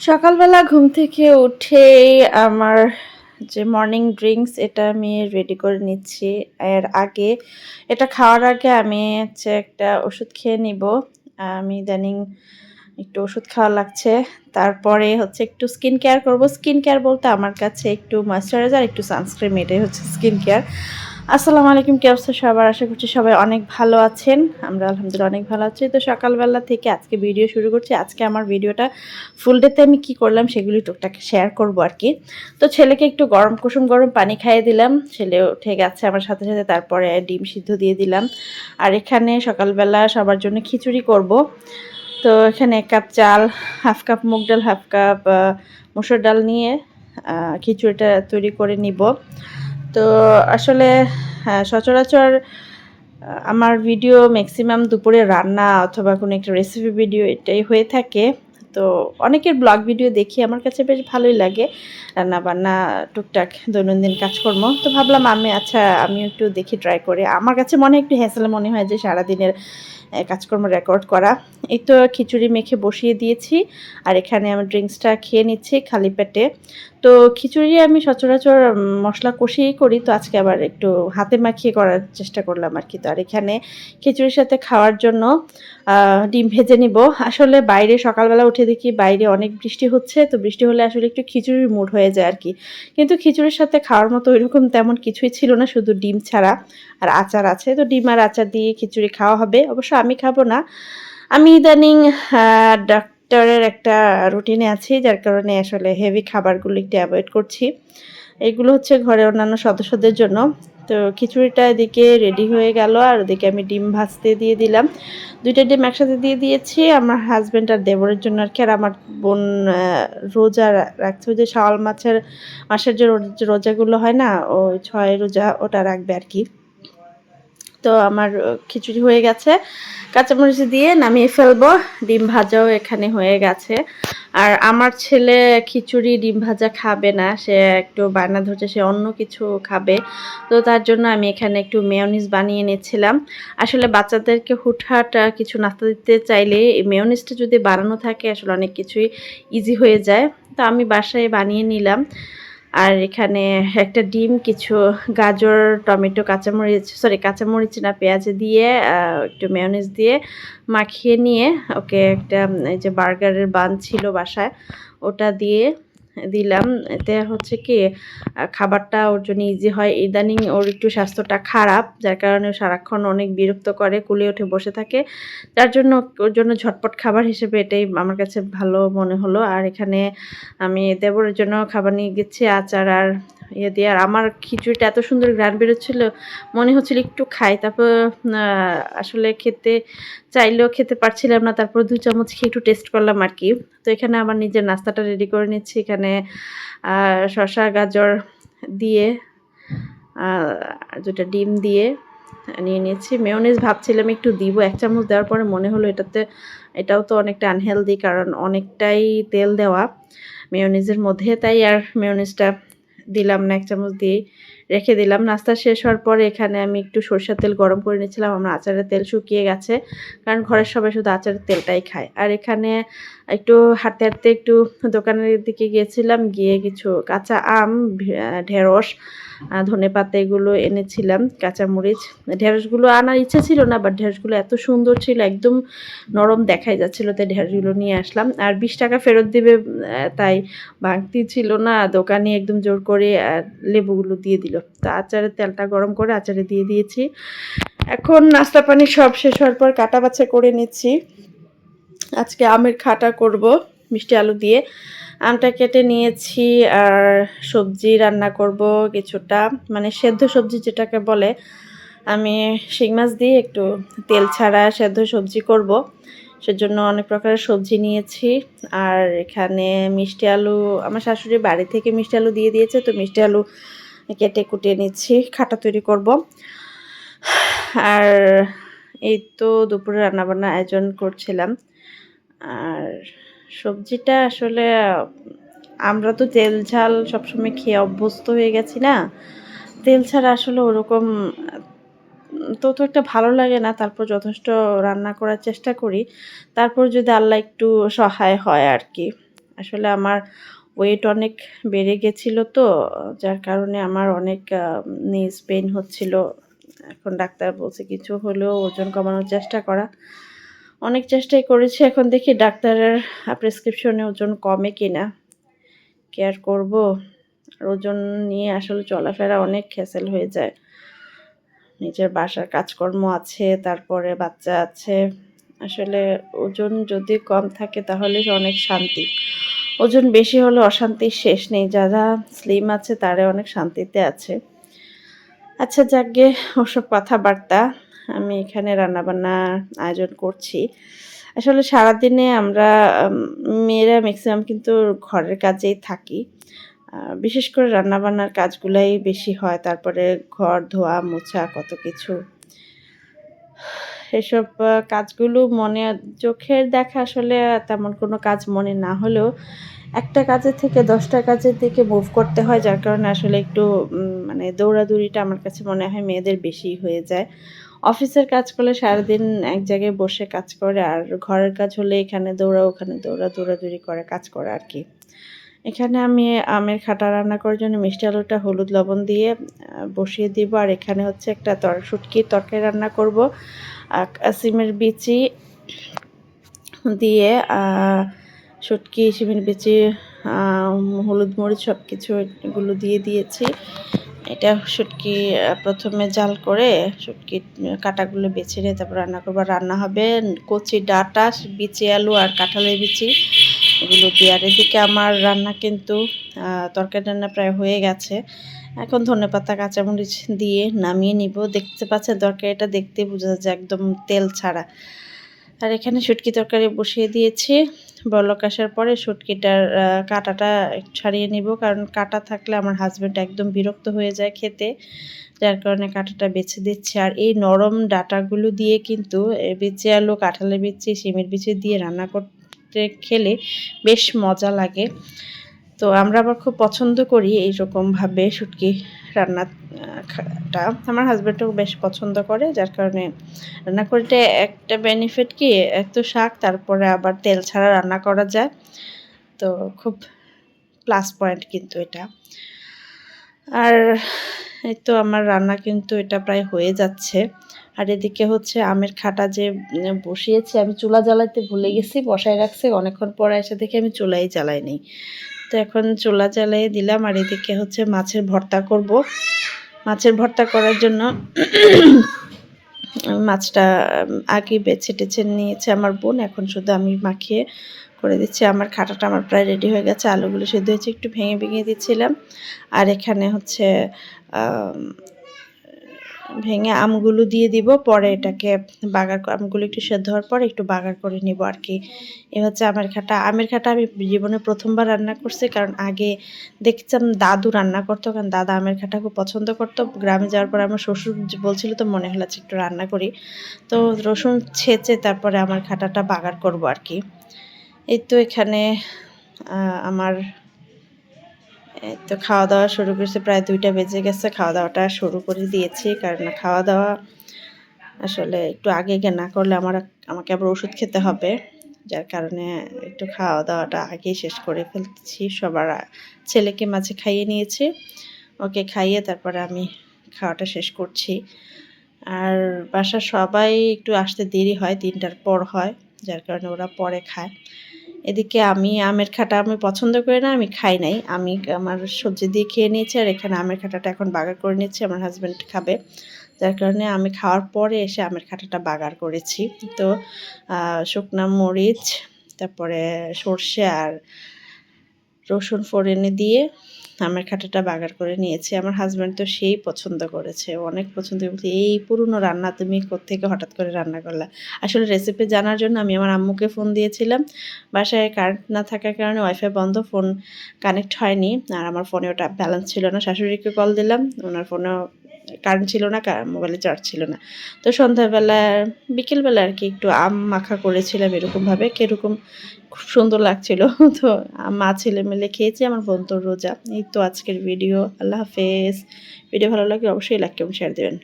সকালবেলা ঘুম থেকে উঠেই আমার যে মর্নিং ড্রিঙ্কস এটা আমি রেডি করে নিচ্ছি। এর আগে, এটা খাওয়ার আগে আমি হচ্ছে একটা ওষুধ খেয়ে নিব। আমি ইদানিং একটু ওষুধ খাওয়া লাগছে। তারপরে হচ্ছে একটু স্কিন কেয়ার করব। স্কিন কেয়ার বলতে আমার কাছে একটু ময়শ্চারাইজার একটু সানস্ক্রিন এটাই হচ্ছে স্কিন কেয়ার আসসালামু আলাইকুম, কি অবস্থা সবার? আশা করছি সবাই অনেক ভালো আছেন। আমরা আলহামদুলিল্লাহ অনেক ভালো আছি। তো সকালবেলা থেকে আজকে ভিডিও শুরু করছি। আজকে আমার ভিডিওটা ফুল ডেতে আমি কি করলাম সেগুলি টুকটাক শেয়ার করব আর কি। তো ছেলেকে একটু গরম কুসুম, গরম পানি খাইয়ে দিলাম। ছেলে উঠে গেছে আমার সাথে সাথে, তারপরে ডিম সিদ্ধ দিয়ে দিলাম। আর এখানে সকালবেলা সবার জন্য খিচুড়ি করব। তো এখানে এক কাপ চাল হাফ কাপ মুগ ডাল হাফ কাপ মুসুর ডাল নিয়ে খিচুড়িটা তৈরি করে নিব। তো আসলে হ্যাঁ, সচরাচর আমার ভিডিও ম্যাক্সিমাম দুপুরে রান্না অথবা কোনো একটা রেসিপি ভিডিও এটাই হয়ে থাকে। তো অনেকের ব্লগ ভিডিও দেখি আমার কাছে বেশ ভালোই লাগে। রান্না বান্না টুকটাক দৈনন্দিন কাজকর্ম। তো ভাবলাম আমি আচ্ছা আমি একটু দেখি ট্রাই করে। আমার কাছে মনে একটু হ্যাসেল মনে হয় যে সারাদিনের কাজকর্ম রেকর্ড করা। এই তো খিচুড়ি মেখে বসিয়ে দিয়েছি, আর এখানে আমি ড্রিঙ্কসটা খেয়ে নিচ্ছি খালি পেটে। তো খিচুড়ি আমি সচরাচর মশলা কষিয়েই করি, তো আজকে আবার একটু হাতে মাখিয়ে করার চেষ্টা করলাম আর কি। তো আর এখানে খিচুড়ির সাথে খাওয়ার জন্য ডিম ভেজে নিব। আসলে বাইরে সকালবেলা উঠে দেখি বাইরে অনেক বৃষ্টি হচ্ছে, তো বৃষ্টি হলে আসলে একটু খিচুড়ির মুড হয়ে যায় আর কি। কিন্তু খিচুড়ির সাথে খাওয়ার মতো ওইরকম তেমন কিছুই ছিল না, শুধু ডিম ছাড়া আর আচার আছে। তো ডিম আর আচার দিয়ে খিচুড়ি খাওয়া হবে। অবশ্য আমি খাব না। আমি ইদানিং ডাক্তারের একটা রুটিনে আছি, যার কারণে আসলে হেভি খাবারগুলো একটু অ্যাভয়েড করছি। এগুলো হচ্ছে ঘরে অন্যান্য সদস্যদের জন্য। তো খিচুড়িটা এদিকে রেডি হয়ে গেল, আর ওদিকে আমি ডিম ভাজতে দিয়ে দিলাম। দুইটা ডিম একসাথে দিয়ে দিয়েছি, আমার হাজব্যান্ড আর দেবরের জন্য আর কি। আর আমার বোন রোজা রাখছে। যে শাওয়াল মাছের, মাসের যে রোজাগুলো হয় না, ওই ছয় রোজা ওটা রাখবে আর কি। তো আমার খিচুড়ি হয়ে গেছে। কাঁচামরিচ দিয়ে নামিয়ে ফেলব। ডিম ভাজাও এখানে হয়ে গেছে। আর আমার ছেলে খিচুড়ি ডিম ভাজা খাবে না, সে একটু বায়না ধরছে, সে অন্য কিছু খাবে। তো তার জন্য আমি এখানে একটু মেয়নিস বানিয়ে নিচ্ছিলাম। আসলে বাচ্চাদেরকে হুটহাট কিছু নাস্তা দিতে চাইলে মেয়নিসটা যদি বানানো থাকে, আসলে অনেক কিছুই ইজি হয়ে যায়। তো আমি বাসায় বানিয়ে নিলাম। আর এখানে একটা ডিম, কিছু গাজর, টমেটো, কাঁচামরিচ সরি কাঁচামরিচ না, পেঁয়াজ দিয়ে একটু মেয়নিজ দিয়ে মাখিয়ে নিয়ে ওকে একটা এই যে বার্গারের বান ছিল বাসায়, ওটা দিয়ে দিলাম। এতে হচ্ছে কি খাবারটা ওর জন্য ইজি হয়। ইদানিং ওর একটু স্বাস্থ্যটা খারাপ, যার কারণে সারাক্ষণ অনেক বিরক্ত করে, কুলে উঠে বসে থাকে। তার জন্য ওর জন্য ঝটপট খাবার হিসেবে এটাই আমার কাছে ভালো মনে হলো। আর এখানে আমি দেবরের জন্য খাবার নিয়ে গেছি, আচার আর ইয়ে দিয়ে। আর আমার খিচুড়িটা এত সুন্দর গ্রান বেরোচ্ছিলো, মনে হচ্ছিল একটু খাই। তারপর আসলে খেতে চাইলেও খেতে পারছিলাম না। তারপর দু চামচ খেয়ে একটু টেস্ট করলাম আর কি। তো এখানে আমার নিজের নাস্তাটা রেডি করে নিচ্ছি। এখানে শশা গাজর দিয়ে দুটা ডিম দিয়ে নিয়ে নিয়েছি। মেয়নিজ ভাবছিলাম একটু দিব, এক চামচ দেওয়ার পরে মনে হলো এটাতে, এটাও তো অনেকটা আনহেলদি কারণ অনেকটাই তেল দেওয়া মেয়নিজের মধ্যে। তাই আর মেয়নিজটা দিলাম না, এক চামচ দিয়ে রেখে দিলাম। নাস্তা শেষ হওয়ার পরে এখানে আমি একটু সরষের তেল গরম করে নিয়েছিলাম। আমার আচারের তেল শুকিয়ে গেছে, কারণ ঘরের সবাই শুধু আচারের তেলটাই খায়। আর এখানে একটু হাঁটতে হাঁটতে একটু দোকানের দিকে গিয়েছিলাম, গিয়ে কিছু কাঁচা আম ঢেঁড়স ধনে পাতা এগুলো এনেছিলাম, কাঁচামরিচ। ঢেঁড়সগুলো আনার ইচ্ছা ছিল না বাট ঢেঁড়সগুলো এত সুন্দর ছিল, একদম নরম দেখাই যাচ্ছিল, তাই ঢেঁড়সগুলো নিয়ে আসলাম। আর বিশ টাকা ফেরত দিবে তাই ভাঙতি ছিল না, দোকানে একদম জোর করে লেবুগুলো দিয়ে দিল। তা আচারের তেলটা গরম করে আচারে দিয়ে দিয়েছি। এখন নাস্তা পানি সব শেষ হওয়ার পর কাটা বাছা করে নিচ্ছি। আজকে আমের খাটা করব, মিষ্টি আলু দিয়ে। আমটা কেটে নিয়েছি আর সবজি রান্না করব কিছুটা। মানে সেদ্ধ সবজি যেটাকে বলে, আমি শিং মাছ দিয়ে একটু তেল ছাড়া সেদ্ধ সবজি করব। সেজন্য অনেক প্রকারের সবজি নিয়েছি। আর এখানে মিষ্টি আলু, আমার শাশুড়ি বাড়ি থেকে মিষ্টি আলু দিয়ে দিয়েছে, তো মিষ্টি আলু কেটে কুটিয়ে নিচ্ছি, খাটা তৈরি করব। আর এই তো দুপুরে রান্নাবান্না আয়োজন করছিলাম। আর সবজিটা আসলে, আমরা তো তেল ঝাল সবসময় খেয়ে অভ্যস্ত হয়ে গেছি না। তেল ছাড়া আসলে ওরকম, তো তো একটা ভালো লাগে না, তারপর যথেষ্ট রান্না করার চেষ্টা করি। তারপর যদি আল্লাহ একটু সহায় হয় আর কি আসলে আমার ওয়েট অনেক বেড়ে গেছিল তো, যার কারণে আমার অনেক নিজ পেন হচ্ছিল। এখন ডাক্তার বলছে কিছু হলেও ওজন কমানোর চেষ্টা করা। অনেক চেষ্টাই করেছি, এখন দেখি ডাক্তারের প্রেসক্রিপশনে ওজন কমে কিনা। কেয়ার করব? আর ওজন নিয়ে আসলে চলাফেরা অনেক খেসেল হয়ে যায়। নিজের বাসার কাজকর্ম আছে, তারপরে বাচ্চা আছে। আসলে ওজন যদি কম থাকে তাহলে অনেক শান্তি। ওজন বেশি হলে অশান্তির শেষ নেই যারা স্লিম আছে তারা অনেক শান্তিতে আছে। আচ্ছা যাকে ওসব কথাবার্তা। আমি এখানে রান্নাবান্নার আয়োজন করছি। আসলে সারাদিনে আমরা মেয়েরা ম্যাক্সিমাম কিন্তু ঘরের কাজেই থাকি। বিশেষ করে রান্নাবান্নার কাজগুলাই বেশি হয়, তারপরে ঘর ধোয়া, মোছা, কত কিছু। এসব কাজগুলো মনে, চোখের দেখা আসলে তেমন কোনো কাজ মনে না হলেও একটা কাজের থেকে দশটা কাজের দিকে মুভ করতে হয়, যার কারণে আসলে একটু মানে দৌড়াদৌড়িটা আমার কাছে মনে হয় মেয়েদের বেশি হয়ে যায়। অফিসের কাজ করলে সারাদিন এক জায়গায় বসে কাজ করে, আর ঘরের কাজ হলে এখানে দৌড়া, ওখানে দৌড়া, দৌড়াদৌড়ি করে, কাজ করে আর কি। এখানে আমি আমের খাটা রান্না করার জন্য মিষ্টি আলুটা, হলুদ লবণ দিয়ে বসিয়ে দিব। আর এখানে হচ্ছে একটা তর, শুটকির তরকারি রান্না করব। সিমের বিচি দিয়ে শুটকি, সিমের বিচি হলুদ মরিচ সব কিছু এগুলো দিয়ে দিয়েছি। এটা শুটকি প্রথমে জাল করে শুটকি কাটাগুলো বেছে নিয়ে তারপর রান্না করব। রান্না হবে কচি ডাটা, বিচি আলু আর কাঁঠালের বিচি। এগুলো দিয়ে। আর এদিকে আমার রান্না কিন্তু তরকারি রান্না প্রায় হয়ে গেছে। এখন ধনে পাতা, কাঁচামরিচ দিয়ে নামিয়ে নিব। দেখতে পাচ্ছেন তরকারিটা দেখতে বোঝা যাচ্ছে একদম তেল ছাড়া। আর এখানে শুটকি তরকারি বসিয়ে দিয়েছি। বলক আসার পরে শুটকিটার কাটাটা ছাড়িয়ে নিব। কারণ কাটা থাকলে আমার হাজব্যান্ড একদম বিরক্ত হয়ে যায় খেতে। যার কারণে কাঁটাটা বেছে দিচ্ছে। আর এই নরম ডাটাগুলো দিয়ে কিন্তু বিচি আলু, কাঁঠালের বিচি সিমের বিচি দিয়ে রান্না করতে খেলে বেশ মজা লাগে। তো আমরা আবার খুব পছন্দ করি এইরকমভাবে শুটকি রান্নাটা আমার হাজব্যান্ডও বেশ পছন্দ করে, যার কারণে রান্না করতে একটা বেনিফিট কি এত শাক, তারপরে আবার তেল ছাড়া রান্না করা যায়। তো খুব প্লাস পয়েন্ট কিন্তু এটা। আর এই তো আমার রান্না কিন্তু এটা প্রায় হয়ে যাচ্ছে। আর এদিকে হচ্ছে আমের খাটা যে বসিয়েছি, আমি চুলা জ্বালাইতে ভুলে গেছি, বসায় রাখছি, অনেকক্ষণ পরে এসে দেখে আমি চুলাই জ্বালাই নেই তো এখন চুলা জ্বালিয়ে দিলাম, আর এদিকে হচ্ছে মাছের ভর্তা করব। মাছের ভর্তা করার জন্য মাছটা আগে বেছে টেছে নিয়েছে আমার বোন, এখন শুধু আমি মাখিয়ে করে দিচ্ছি। আমার খাটাটা আমার প্রায় রেডি হয়ে গেছে। আলুগুলো সেদ্ধ হয়েছে, একটু ভেঙে ভেঙে দিচ্ছিলাম। আর এখানে হচ্ছে ভেঙে আমগুলো দিয়ে দিব। পরে এটাকে বাগার আমগুলো একটু সেদ্ধ হওয়ার পরে একটু বাগার করে নিব আর কি এ হচ্ছে আমের খাটা। আমের খাটা আমি জীবনে প্রথমবার রান্না করছি, কারণ আগে দেখছিলাম দাদু রান্না করতো, কারণ দাদা আমের খাটা খুব পছন্দ করতো। গ্রামে যাওয়ার পর আমার শ্বশুর বলছিল তো, মনে হলো একটু রান্না করি। তো রসুন ছেঁচে তারপরে আমার খাটাটা বাগার করব আর কি এই তো এখানে আমার তো খাওয়া দাওয়া শুরু করেছে। প্রায় দুইটা বেজে গেছে খাওয়া দাওয়াটা শুরু করে দিয়েছি। কারণ খাওয়া দাওয়া আসলে একটু আগে গিয়ে না করলে আমার, আমাকে আবার ওষুধ খেতে হবে। যার কারণে একটু খাওয়া দাওয়াটা আগেই শেষ করে ফেলছি। সবার, ছেলেকে মাঝে খাইয়ে নিয়েছি। ওকে খাইয়ে তারপরে আমি খাওয়াটা শেষ করছি। আর বাসার সবাই একটু আসতে দেরি হয়, তিনটার পর হয়, যার কারণে ওরা পরে খায়। এদিকে আমি আমের খাটা আমি পছন্দ করি না, আমি খাই নাই। আমি আমার সবজি দিয়ে খেয়ে নিয়েছি আর এখানে আমের খাটাটা এখন বাগার করে নিচ্ছি আমার হাজব্যান্ড খাবে। যার কারণে আমি খাওয়ার পরে এসে আমের খাটাটা বাগার করেছি। তো শুকনো মরিচ, তারপরে সর্ষে আর রসুন ফোড়নে দিয়ে আমের খাটাটা বাগার করে নিয়েছি। আমার হাজব্যান্ড তো সেই পছন্দ করেছে। অনেক পছন্দ বলছে এই পুরনো রান্না তুমি থেকে হঠাৎ করে রান্না করলা? আসলে রেসিপি জানার জন্য আমি আমার আম্মুকে ফোন দিয়েছিলাম। বাসায় কারেন্ট না থাকার কারণে ওয়াইফাই বন্ধ ফোন কানেক্ট হয়নি। আর আমার ফোনে ওটা ব্যালেন্স ছিল না। শাশুড়িকে কল দিলাম। ওনার ফোনেও কারেন্ট ছিল না মোবাইলে চার্জ ছিল না। তো সন্ধ্যাবেলা, বিকেলবেলা আর কি একটু আম মাখা করেছিলাম এরকমভাবে, কীরকম খুব সুন্দর লাগছিল। তো মা ছেলে মিলে খেয়েছি, আমার বন্ধুর রোজা। এই তো আজকের ভিডিও আল্লাহ হাফেজ। ভিডিও ভালো লাগলে অবশ্যই লাইক এবং শেয়ার দেবেন।